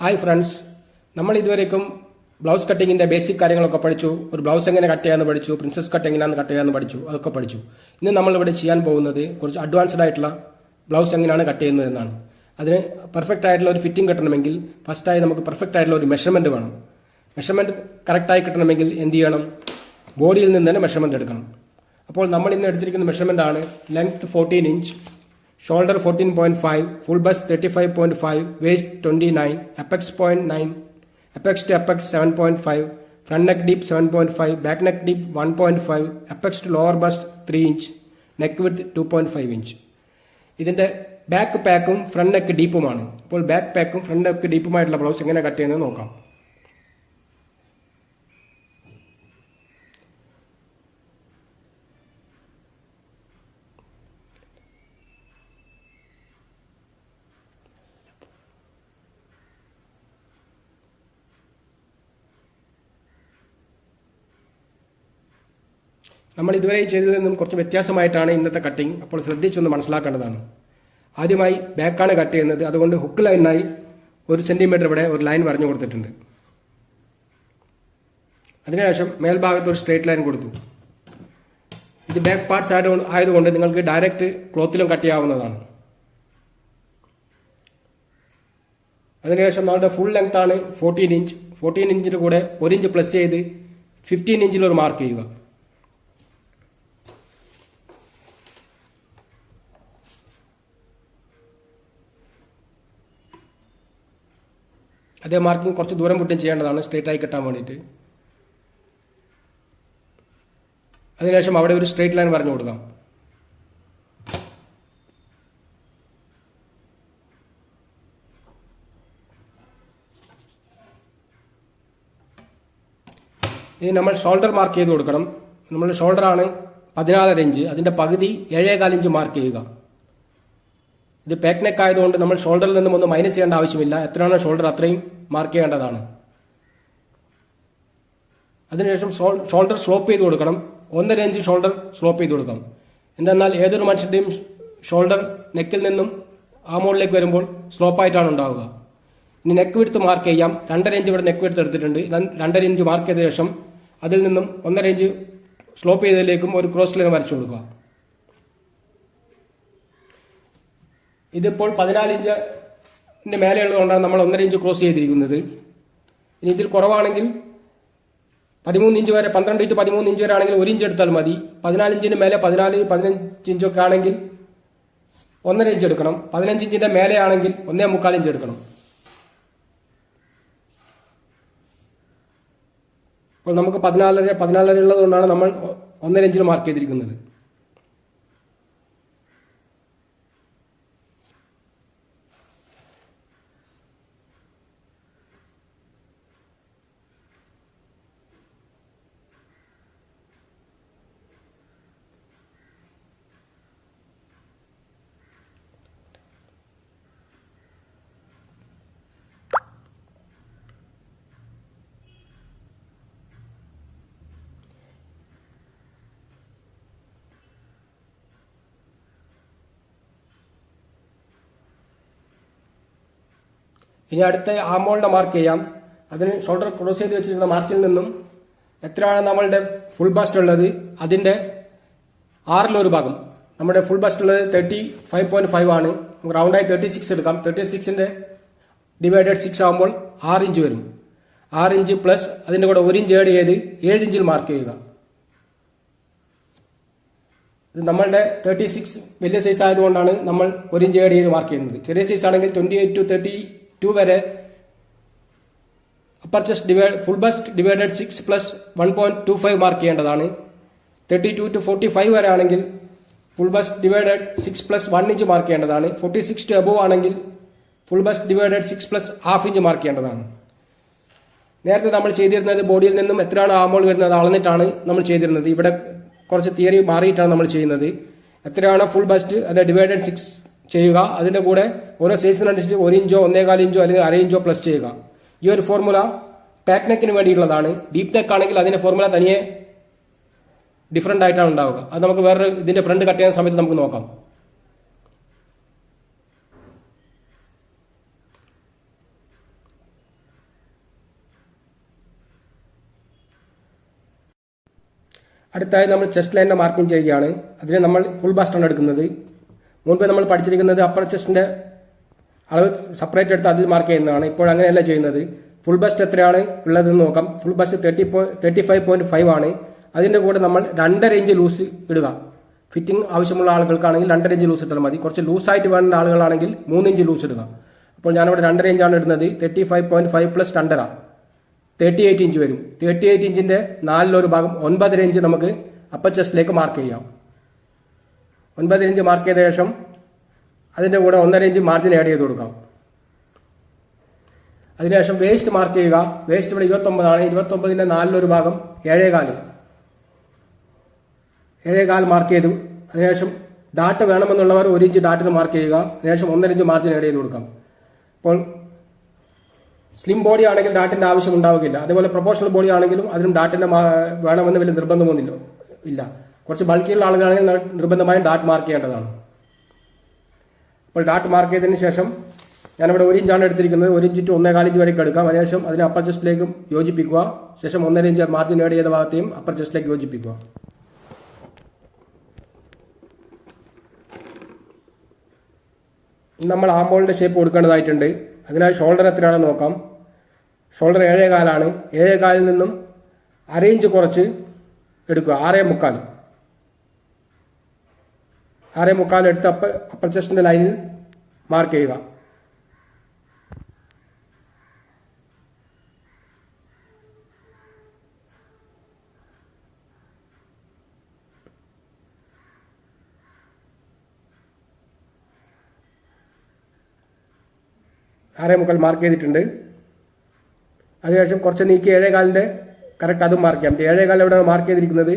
Hi friends നമ്മൾ ഇതുവരേക്കും blouse കട്ടിങ്ങിന്റെ basic കാര്യങ്ങളൊക്കെ പഠിച്ചു. ഒരു ബ്ലൗസ് എങ്ങനെ കട്ട് ചെയ്യാന്ന് പഠിച്ചു. പ്രിൻസസ് കട്ട് എങ്ങനെയാന്ന് കട്ട് ചെയ്യാന്ന് പഠിച്ചു. അതൊക്കെ പഠിച്ചു. ഇന്ന് നമ്മൾ ഇവിടെ ചെയ്യാൻ പോകുന്നത് കുറച്ച് അഡ്വാൻസ്ഡ് ആയിട്ടുള്ള ബ്ലൗസ് എങ്ങനെയാണ് കട്ട് ചെയ്യുന്നത് എന്നാണ്. അതിന് പെർഫെക്റ്റ് ആയിട്ടുള്ള ഒരു ഫിറ്റിംഗ് കിട്ടണമെങ്കിൽ ഫസ്റ്റായി നമുക്ക് പെർഫെക്റ്റ് ആയിട്ടുള്ള ഒരു മെഷർമെന്റ് വേണം. മെഷർമെന്റ് കറക്റ്റായി കിട്ടണമെങ്കിൽ എന്ത് ചെയ്യണം? ബോഡിയിൽ നിന്ന് തന്നെ മെഷർമെന്റ് എടുക്കണം. അപ്പോൾ നമ്മൾ ഇന്ന് എടുത്തിരിക്കുന്ന മെഷർമെന്റ് ആണ് length fourteen inch shoulder fourteen point five full bust thirty five point five waist twenty nine apex point nine apex to apex seven point five front neck deep seven point five back neck deep one point five apex to lower bust three inch neck width two point five inch ഇതിന്റെ back പാക്കും front neck ഡീപ്പുമാണ് അപ്പോൾ back പാക്കും front neck ഡീപ്പുമായിട്ടുള്ള blouse എങ്ങനെ cut ചെയ്യുന്നത് നോക്കാം. നമ്മൾ ഇതുവരെ ചെയ്തതിൽ നിന്നും കുറച്ച് വ്യത്യാസമായിട്ടാണ് ഇന്നത്തെ കട്ടിംഗ് അപ്പോൾ ശ്രദ്ധിച്ചൊന്ന് മനസ്സിലാക്കേണ്ടതാണ്. ആദ്യമായി ബാക്കാണ് കട്ട് ചെയ്യുന്നത്. അതുകൊണ്ട് ഹുക്ക് ലൈനായി ഒരു സെന്റിമീറ്റർ ഇവിടെ ഒരു ലൈൻ വരഞ്ഞു കൊടുത്തിട്ടുണ്ട്. അതിനുശേഷം മേൽഭാഗത്ത് ഒരു സ്ട്രേറ്റ് ലൈൻ കൊടുത്തു. ഇത് ബാക്ക് പാർട്സ് ആയത് ആയതുകൊണ്ട് നിങ്ങൾക്ക് ഡയറക്റ്റ് ക്ലോത്തിലും കട്ട് ചെയ്യാവുന്നതാണ്. അതിനുശേഷം നമ്മുടെ ഫുൾ ലെങ്ത് ആണ് ഫോർട്ടീൻ ഇഞ്ച് ഫോർട്ടീൻ ഇഞ്ചിന്റെ കൂടെ ഒരു ഇഞ്ച് പ്ലസ് ചെയ്ത് ഫിഫ്റ്റീൻ ഇഞ്ചിൽ ഒരു മാർക്ക് ചെയ്യുക. അതേ മാർക്കിംഗ് കുറച്ച് ദൂരം വിട്ടും ചെയ്യേണ്ടതാണ് സ്ട്രേറ്റ് ആയി കിട്ടാൻ വേണ്ടിയിട്ട്. അതിനുശേഷം അവിടെ ഒരു സ്ട്രേറ്റ് ലൈൻ പറഞ്ഞു കൊടുക്കാം. ഇനി നമ്മൾ ഷോൾഡർ മാർക്ക് ചെയ്ത് കൊടുക്കണം. നമ്മൾ ഷോൾഡറാണ് പതിനാലര ഇഞ്ച് അതിന്റെ പകുതി ഏഴേകാൽ ഇഞ്ച് മാർക്ക് ചെയ്യുക. ഇത് പാക്ക് നെക്ക് ആയതുകൊണ്ട് നമ്മൾ ഷോൾഡറിൽ നിന്നും ഒന്ന് മൈനസ് ചെയ്യേണ്ട ആവശ്യമില്ല. എത്രയാണോ ഷോൾഡർ അത്രയും മാർക്ക് ചെയ്യേണ്ടതാണ്. അതിനുശേഷം ഷോൾഡർ സ്ലോപ്പ് ചെയ്ത് കൊടുക്കണം. ഒന്നര ഇഞ്ച് ഷോൾഡർ സ്ലോപ്പ് ചെയ്ത് കൊടുക്കാം എന്തെന്നാൽ ഏതൊരു മനുഷ്യന്റെയും ഷോൾഡർ നെക്കിൽ നിന്നും ആ മുകളിലേക്ക് വരുമ്പോൾ സ്ലോപ്പായിട്ടാണ് ഉണ്ടാവുക. ഇനി നെക്ക് വിടുത്ത് മാർക്ക് ചെയ്യാം. രണ്ടര ഇഞ്ച് ഇവിടെ നെക്ക് വിടുത്ത് എടുത്തിട്ടുണ്ട്. രണ്ടര ഇഞ്ച് മാർക്ക് ചെയ്ത ശേഷം അതിൽ നിന്നും ഒന്നര ഇഞ്ച് സ്ലോപ്പ് ചെയ്തതിലേക്കും ഒരു ക്രോസ് ലൈൻ വരച്ചു കൊടുക്കുക. ഇതിപ്പോൾ പതിനാല് ഇഞ്ചിന്റെ മേലെയുള്ളതുകൊണ്ടാണ് നമ്മൾ ഒന്നര ഇഞ്ച് ക്രോസ് ചെയ്തിരിക്കുന്നത്. ഇനി ഇതിൽ കുറവാണെങ്കിൽ പതിമൂന്ന് ഇഞ്ച് വരെ പന്ത്രണ്ട് ഇഞ്ച് പതിമൂന്ന് ഇഞ്ച് വരെ ആണെങ്കിൽ ഒരു ഇഞ്ച് എടുത്താൽ മതി. പതിനാല് ഇഞ്ചിന് മേലെ പതിനാല് പതിനഞ്ച് ഇഞ്ചൊക്കെ ആണെങ്കിൽ ഒന്നര ഇഞ്ച് എടുക്കണം. പതിനഞ്ച് ഇഞ്ചിന്റെ മേലെ ആണെങ്കിൽ ഒന്നേ മുക്കാൽ ഇഞ്ച് എടുക്കണം. അപ്പോൾ നമുക്ക് പതിനാലര പതിനാലര ഉള്ളതുകൊണ്ടാണ് നമ്മൾ ഒന്നര ഇഞ്ചിൽ മാർക്ക് ചെയ്തിരിക്കുന്നത്. ഇനി അടുത്ത ആമോളിന്റെ മാർക്ക് ചെയ്യാം. അതിന് ഷോൾഡർ ക്രോസ് ചെയ്ത് വെച്ചിരിക്കുന്ന മാർക്കിൽ നിന്നും എത്രയാണ് നമ്മളുടെ ഫുൾ ബസ്റ്റ് ഉള്ളത്? അതിന്റെ ആറിലൊരു ഭാഗം. നമ്മുടെ ഫുൾ ബസ്റ്റ് ഉള്ളത് തേർട്ടി ഫൈവ് പോയിന്റ് ഫൈവ് ആണ്. നമുക്ക് റൗണ്ടായി തേർട്ടി സിക്സ് എടുക്കാം. തേർട്ടി സിക്സിന്റെ ഡിവൈഡഡ് സിക്സ് ആകുമ്പോൾ ആറ് ഇഞ്ച് വരും. ആറ് ഇഞ്ച് പ്ലസ് അതിന്റെ കൂടെ ഒരു ഇഞ്ച് ഏഡ് ചെയ്ത് ഏഴ് ഇഞ്ചിൽ മാർക്ക് ചെയ്യുക. ഇത് നമ്മളുടെ തേർട്ടി സിക്സ് വലിയ സൈസ് ആയതുകൊണ്ടാണ് നമ്മൾ ഒരു ഇഞ്ച് ഏഡ് ചെയ്ത് മാർക്ക് ചെയ്യുന്നത്. ചെറിയ സൈസ് ആണെങ്കിൽ twenty eight to thirty two വരെ upper chest divide full bust divided six plus one point two five mark ചെയ്യേണ്ടതാണ്. Thirty two to forty five വരെ ആണെങ്കിൽ full bust divided six plus one inch mark ചെയ്യേണ്ടതാണ്. Forty six to above ആണെങ്കിൽ full bust divided six plus half inch mark ചെയ്യേണ്ടതാണ്. നേരത്തെ നമ്മൾ ചെയ്തിരുന്നത് ബോഡിയിൽ നിന്നും എത്രയാണ് ആമോൾ വരുന്നത് അളന്നിട്ടാണ് നമ്മൾ ചെയ്തിരുന്നത്. ഇവിടെ കുറച്ച് തിയറി മാറിയിട്ടാണ് നമ്മൾ ചെയ്യുന്നത്. എത്രയാണ് ഫുൾ ബസ്റ്റ് അതെ ഡിവൈഡഡ് സിക്സ് ചെയ്യുക. അതിന്റെ കൂടെ ഓരോ സൈസിനനുസരിച്ച് ഒരു ഇഞ്ചോ ഒന്നേകാൽ ഇഞ്ചോ അല്ലെങ്കിൽ അര ഇഞ്ചോ പ്ലസ് ചെയ്യുക. ഈ ഒരു ഫോർമുല ടാക് നെക്കിന് വേണ്ടിയിട്ടുള്ളതാണ്. ഡീപ് നെക്ക് ആണെങ്കിൽ അതിന്റെ ഫോർമുല തനിയെ ഡിഫറെന്റ് ആയിട്ടാണ് ഉണ്ടാവുക. അത് നമുക്ക് വേറൊരു ഇതിന്റെ ഫ്രണ്ട് കട്ട് ചെയ്യുന്ന സമയത്ത് നമുക്ക് നോക്കാം. അടുത്തായി നമ്മൾ ചെസ്റ്റ് ലൈനിന്റെ മാർക്കിംഗ് ചെയ്യുകയാണ്. അതിന് നമ്മൾ ഫുൾ ബാസ്റ്റാണ് എടുക്കുന്നത്. മുൻപ് നമ്മൾ പഠിച്ചിരിക്കുന്നത് അപ്പർ ചെസ്റ്റിന്റെ അളവ് സെപ്പറേറ്റ് എടുത്ത് അതിൽ മാർക്ക് ചെയ്യുന്നതാണ്. ഇപ്പോൾ അങ്ങനെയല്ല ചെയ്യുന്നത്. ഫുൾ ബസ്റ്റ് എത്രയാണ് ഉള്ളതെന്ന് നോക്കാം. Full bust thirty thirty five point five ആണ്. അതിന്റെ കൂടെ നമ്മൾ രണ്ടര ഇഞ്ച് ലൂസ് ഇടുക. ഫിറ്റിംഗ് ആവശ്യമുള്ള ആളുകൾക്കാണെങ്കിൽ രണ്ടര ഇഞ്ച് ലൂസ് ഇട്ടാൽ മതി. കുറച്ച് ലൂസായിട്ട് വേണ്ട ആളുകളാണെങ്കിൽ മൂന്ന് ഇഞ്ച് ലൂസ് ഇടുക. അപ്പോൾ ഞാനിവിടെ രണ്ടര ഇഞ്ചാണ് ഇടുന്നത്. Thirty five point five plus രണ്ടര. തേർട്ടി എയ്റ്റ് ഇഞ്ച് വരും. തേർട്ടി എയ്റ്റ് ഇഞ്ചിന്റെ നാലിലൊരു ഭാഗം ഒൻപതര ഇഞ്ച് നമുക്ക് അപ്പർ ചെസ്റ്റിലേക്ക് മാർക്ക് ചെയ്യാം. ഒൻപതര ഇഞ്ച് മാർക്ക് ചെയ്ത ശേഷം അതിന്റെ കൂടെ ഒന്നര ഇഞ്ച് മാർജിൻ ആഡ് ചെയ്ത് കൊടുക്കാം. അതിനുശേഷം വേസ്റ്റ് മാർക്ക് ചെയ്യുക. വേസ്റ്റ് ഇവിടെ ഇരുപത്തൊമ്പതാണ്. ഇരുപത്തൊമ്പതിന്റെ നാലിലൊരു ഭാഗം ഏഴേകാൽ. ഏഴേകാൽ മാർക്ക് ചെയ്തു. അതിനുശേഷം ഡാട്ട് വേണമെന്നുള്ളവർ ഒരു ഇഞ്ച് ഡാറ്റിന് മാർക്ക് ചെയ്യുക. അതിനുശേഷം ഒന്നര ഇഞ്ച് മാർജിൻ ആഡ് ചെയ്ത് കൊടുക്കാം. അപ്പോൾ സ്ലിം ബോഡി ആണെങ്കിൽ ഡാറ്റിന്റെ ആവശ്യം ഉണ്ടാവുകയില്ല. അതുപോലെ പ്രൊപ്പോഷണൽ ബോഡി ആണെങ്കിലും അതിനും ഡാറ്റിന്റെ വേണമെന്ന് വലിയ നിർബന്ധമൊന്നുമില്ല ഇല്ല. കുറച്ച് ബൾക്കിയുള്ള ആളുകളാണെങ്കിൽ നിർബന്ധമായും ഡാറ്റ് മാർക്ക് ചെയ്യേണ്ടതാണ്. അപ്പോൾ ഡാറ്റ് മാർക്ക് ചെയ്തതിന് ശേഷം ഞാനിവിടെ ഒരു ഇഞ്ചാണ് എടുത്തിരിക്കുന്നത്. ഒരു ഇഞ്ച് ടു ഒന്നേകാൽ ഇഞ്ച് വരെയൊക്കെ എടുക്കാം. അതിനുശേഷം അതിനെ അപ്പർ ചെസ്റ്റിലേക്കും യോജിപ്പിക്കുക. ശേഷം ഒന്നര ഇഞ്ച് മാർജിൻ ഏഡ് ചെയ്ത ഭാഗത്തെയും അപ്പർ ചെസ്റ്റിലേക്ക് യോജിപ്പിക്കുക. നമ്മൾ ആംബോളിന്റെ ഷേപ്പ് കൊടുക്കേണ്ടതായിട്ടുണ്ട്. അതിനാൽ ഷോൾഡർ എത്രയാണെന്ന് നോക്കാം. ഷോൾഡർ ഏഴേ കാലാണ് ഏഴേ കാലിൽ നിന്നും അര ഇഞ്ച് കുറച്ച് എടുക്കുക. ആറേ മുക്കാൽ. ആറേ മുക്കാൽ എടുത്ത് അപ്പ അപ്പർ ചെസ്റ്റിന്റെ ലൈനിൽ മാർക്ക് ചെയ്യുക. ആറേ മുക്കാൽ മാർക്ക് ചെയ്തിട്ടുണ്ട്. അതിനുശേഷം കുറച്ച് നീക്കി ഏഴേകാലിന്റെ കറക്റ്റ് അതും മാർക്ക് ചെയ്യാം. ഏഴേകാലം എവിടെയാണ് മാർക്ക് ചെയ്തിരിക്കുന്നത്?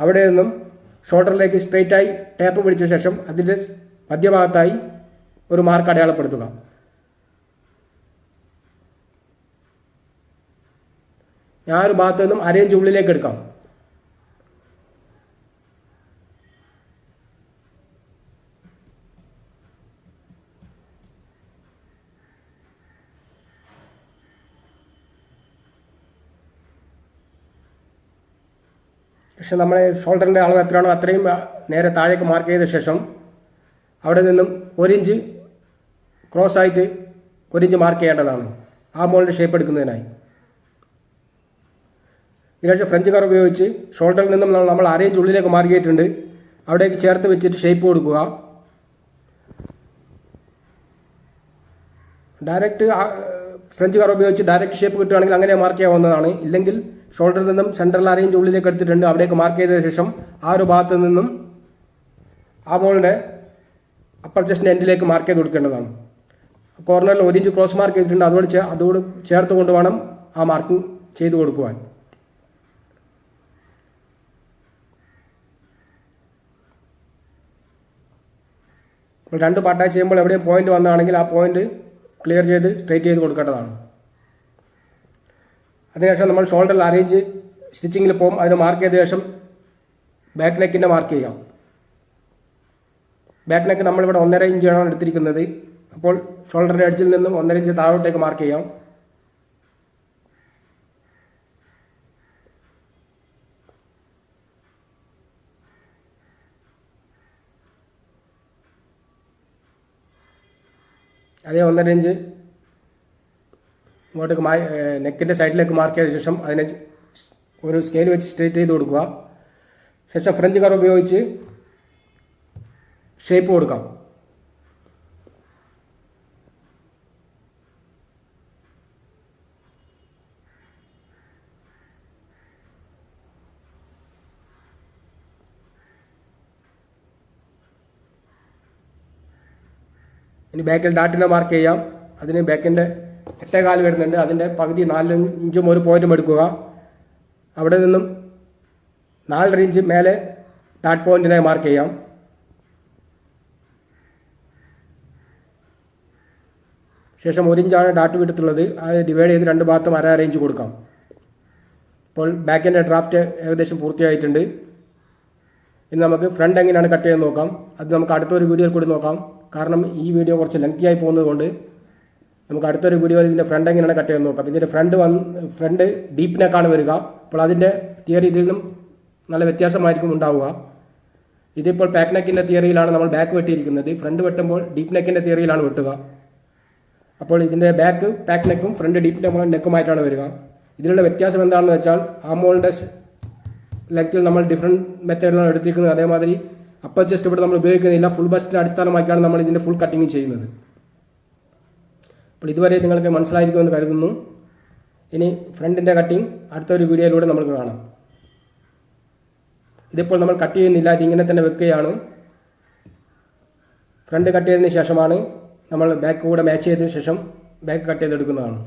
അവിടെ നിന്നും ഷോൾഡറിലേക്ക് സ്ട്രേറ്റായി ടാപ്പ് പിടിച്ച ശേഷം അതിന്റെ മധ്യഭാഗത്തായി ഒരു മാർക്ക് അടയാളപ്പെടുത്തുക. ഞാൻ ഒരു ഭാഗത്തു നിന്നും അരയിഞ്ച് ഉള്ളിലേക്ക് എടുക്കാം. പക്ഷെ നമ്മുടെ ഷോൾഡറിന്റെ അളവ് എത്രയാണോ അത്രയും നേരെ താഴേക്ക് മാർക്ക് ചെയ്ത ശേഷം അവിടെ നിന്നും ഒരിഞ്ച് ക്രോസ് ആയിട്ട് ഒരിഞ്ച് മാർക്ക് ചെയ്യേണ്ടതാണ്. ആ മോളിന്റെ ഷേപ്പ് എടുക്കുന്നതിനായി. ഇതിനുശേഷം ഫ്രഞ്ച് കർ ഉപയോഗിച്ച് ഷോൾഡറിൽ നിന്നും നമ്മൾ അരയിഞ്ച് ഉള്ളിലേക്ക് മാർക്ക് ചെയ്തിട്ടുണ്ട്. അവിടേക്ക് ചേർത്ത് വെച്ചിട്ട് ഷേപ്പ് കൊടുക്കുക. ഡയറക്റ്റ് ഫ്രഞ്ച് കർ ഉപയോഗിച്ച് ഡയറക്റ്റ് ഷേപ്പ് കിട്ടുകയാണെങ്കിൽ അങ്ങനെ മാർക്ക് ചെയ്യാവുന്നതാണ്. ഇല്ലെങ്കിൽ ഷോൾഡറിൽ നിന്നും സെൻട്രൽ അറേഞ്ച് ഉള്ളിലേക്ക് എടുത്തിട്ടുണ്ട്. അവിടേക്ക് മാർക്ക് ചെയ്ത ശേഷം ആ ഒരു ഭാഗത്ത് നിന്നും ആ ബോളിന്റെ അപ്പർ ചെസ്റ്റിന്റെ എൻഡിലേക്ക് മാർക്ക് ചെയ്ത് കൊടുക്കേണ്ടതാണ്. കോർണറിൽ ഒരു ഇഞ്ച് ക്രോസ് മാർക്ക് ചെയ്തിട്ടുണ്ട്. അതോട് അതോട് ചേർത്ത് കൊണ്ട് വേണം ആ മാർക്കിംഗ് ചെയ്തു കൊടുക്കുവാൻ. രണ്ട് പാർട്ടായി ചെയ്യുമ്പോൾ എവിടെയും പോയിന്റ് വന്നതാണെങ്കിൽ ആ പോയിന്റ് ക്ലിയർ ചെയ്ത് സ്ട്രേറ്റ് ചെയ്ത് കൊടുക്കേണ്ടതാണ്. അതിനുശേഷം നമ്മൾ ഷോൾഡറിൽ അറേഞ്ച് സ്റ്റിച്ചിങ്ങിൽ പോകും. അതിന് മാർക്ക് ചെയ്ത ശേഷം ബാക്ക് നെക്കിന്റെ മാർക്ക് ചെയ്യാം. ബാക്ക് നെക്ക് നമ്മളിവിടെ ഒന്നര ഇഞ്ചാണ് എടുത്തിരിക്കുന്നത്. അപ്പോൾ ഷോൾഡറിന്റെ അടിച്ചിൽ നിന്നും ഒന്നര ഇഞ്ച് താഴോട്ടേക്ക് മാർക്ക് ചെയ്യാം. അതേ ഒന്നര ഇഞ്ച് ഇങ്ങോട്ടേക്ക് മാ നെക്കിന്റെ സൈഡിലേക്ക് മാർക്ക് ചെയ്ത ശേഷം അതിനെ ഒരു സ്കെയിൽ വെച്ച് സ്ട്രേറ്റ് ചെയ്ത് കൊടുക്കുക. ശേഷം ഫ്രഞ്ച് കർ ഉപയോഗിച്ച് ഷേപ്പ് കൊടുക്കാം. ഇനി ബാക്കിൽ ഡാറ്റിനെ മാർക്ക് ചെയ്യാം. അതിന് ബാക്കിന്റെ എട്ടേകാൽ വരുന്നുണ്ട്. അതിന്റെ പകുതി നാല് ഇഞ്ചും ഒരു പോയിന്റും എടുക്കുക. അവിടെ നിന്നും നാലര ഇഞ്ച് മേലെ ഡാറ്റ് പോയിന്റിനെ മാർക്ക് ചെയ്യാം. ശേഷം ഒരു ഇഞ്ചാണ് ഡാറ്റ് വിടത്തുള്ളത് അത് ഡിവൈഡ് ചെയ്ത് രണ്ട് ഭാഗത്തും അര അര ഇഞ്ച് കൊടുക്കാം ഇപ്പോൾ ബാക്കിന്റെ ഡ്രാഫ്റ്റ് ഏകദേശം പൂർത്തിയായിട്ടുണ്ട്. ഇനി നമുക്ക് ഫ്രണ്ട് എങ്ങനെയാണ് കട്ട് ചെയ്യാൻ നോക്കാം. അത് നമുക്ക് അടുത്തൊരു വീഡിയോയിൽ കൂടി നോക്കാം. കാരണം ഈ വീഡിയോ കുറച്ച് ലെങ്തി ആയി പോകുന്നത് കൊണ്ട് നമുക്ക് അടുത്തൊരു വീഡിയോയിൽ ഇതിന്റെ ഫ്രണ്ട് എങ്ങനെയാണ് കട്ട് ചെയ്യാൻ നോക്കാം. ഇതിന്റെ ഫ്രണ്ട് വന്ന് ഫ്രണ്ട് ഡീപ്പ് നെക്കാണ് വരിക. അപ്പോൾ അതിന്റെ തിയറി ഇതിൽ നിന്നും നല്ല വ്യത്യാസമായിരിക്കും ഉണ്ടാവുക. ഇതിപ്പോൾ പാക്ക് നെക്കിന്റെ തിയറിയിലാണ് നമ്മൾ ബാക്ക് വെട്ടിയിരിക്കുന്നത്. ഫ്രണ്ട് വെട്ടുമ്പോൾ ഡീപ്പ് നെക്കിന്റെ തിയറിയിലാണ് വെട്ടുക. അപ്പോൾ ഇതിന്റെ ബാക്ക് പാക്ക് നെക്കും ഫ്രണ്ട് ഡീപ്പ് നെക്കുമായിട്ടാണ് വരിക. ഇതിലുള്ള വ്യത്യാസം എന്താണെന്ന് വെച്ചാൽ ആമോളിന്റെ ലെങ്ത്തിൽ നമ്മൾ ഡിഫറെന്റ് മെത്തേഡിലാണ് എടുത്തിരിക്കുന്നത്. അതേമാതിരി അപ്പർ ചെസ്റ്റ് ഇവിടെ നമ്മൾ ഉപയോഗിക്കുന്നില്ല. ഫുൾ ബസ്റ്റിന്റെ അടിസ്ഥാനമാക്കിയാണ് നമ്മൾ ഇതിന്റെ ഫുൾ കട്ടിങ് ചെയ്യുന്നത്. അപ്പോൾ ഇതുവരെ നിങ്ങൾക്ക് മനസ്സിലായിരിക്കുമെന്ന് കരുതുന്നു. ഇനി ഫ്രണ്ടിന്റെ കട്ടിങ് അടുത്തൊരു വീഡിയോയിലൂടെ നമുക്ക് കാണാം. ഇതിപ്പോൾ നമ്മൾ കട്ട് ചെയ്യുന്നില്ല ഇതിങ്ങനെ തന്നെ വെക്കുകയാണ്. ഫ്രണ്ട് കട്ട് ചെയ്തതിന് ശേഷമാണ് നമ്മൾ ബാക്ക് കൂടെ മാച്ച് ചെയ്തതിന് ശേഷം ബാക്ക് കട്ട് ചെയ്തെടുക്കുന്നതാണ്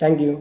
താങ്ക് യു